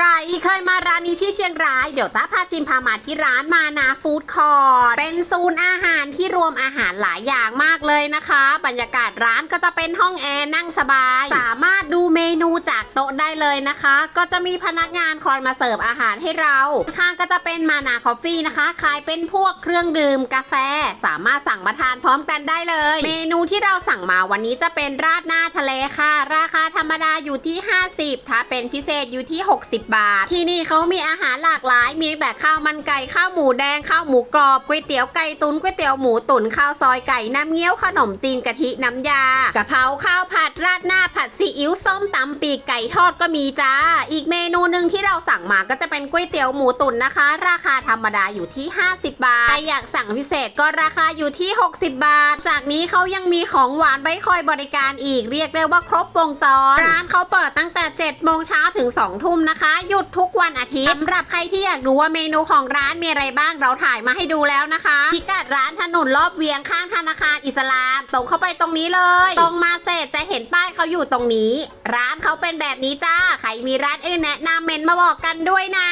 ใครเคยมาร้านนี้ที่เชียงราย เดี๋ยวต้าพาชิมพามาที่ร้านมานาฟู้ดคอร์ทเป็นศูนอาหารที่รวมอาหารหลายอย่างมากเลยนะคะ บรรยากาศร้านก็จะเป็นห้องแอร์นั่งสบาย สามารถดูเมนูจากโต๊ะได้เลยนะคะ ก็จะมีพนักงานคอยมาเสิร์ฟอาหารให้เรา ข้างก็จะเป็นมานาคอฟฟี่นะคะ ขายเป็นพวกเครื่องดื่มกาแฟ สามารถสั่งมาทานพร้อมกันได้เลย เมนูที่เราสั่งมาวันนี้จะเป็นราดหน้าทะเลค่ะ ราคา ธรรมดาอยู่ที่ 50 ถ้าเป็นพิเศษอยู่ที่ 60 บาท ที่นี่เขามีอาหารหลากหลาย มีแต่ข้าวมันไก่ข้าวหมูแดงข้าวหมูกรอบก๋วยเตี๋ยวไก่ตุนก๋วยเตี๋ยวหมูตุ๋นข้าวซอยไก่น้ำเงี้ยวขนมจีนกะทิน้ำยากะเพราข้าวผัดราดหน้า ผัดซีอิ๊วส้มตำปีกไก่ทอดก็มีจ้า อีกเมนูหนึ่งที่เราสั่งมาก็จะเป็นก๋วยเตี๋ยวหมูตุ๋นนะคะ ราคาธรรมดาอยู่ที่ 50 บาทใครอยากสั่งพิเศษก็ราคาอยู่ที่ 60 บาท จากนี้เขายังมีของหวานไว้คอยบริการอีกเรียกได้ว่าครบวงจร ร้านเขาเปิดตั้งแต่ 7 โมงเช้าถึง 2 ทุ่มนะคะ หยุดทุกวันอาทิตย์สำหรับใครที่อยากดูว่าเมนูของร้านมีอะไรบ้างเราถ่ายมาให้ดูแล้วนะคะพิกัดร้านถนนรอบเวียงข้างธนาคารอิสลามตรงเข้าไปตรงนี้เลย ตรงมาเสร็จจะเเขาอยู่ตรงนี้ ร้านเขาเป็นแบบนี้จ้า ใครมีร้านอื่นแนะนำเมนมาบอกกันด้วยนะ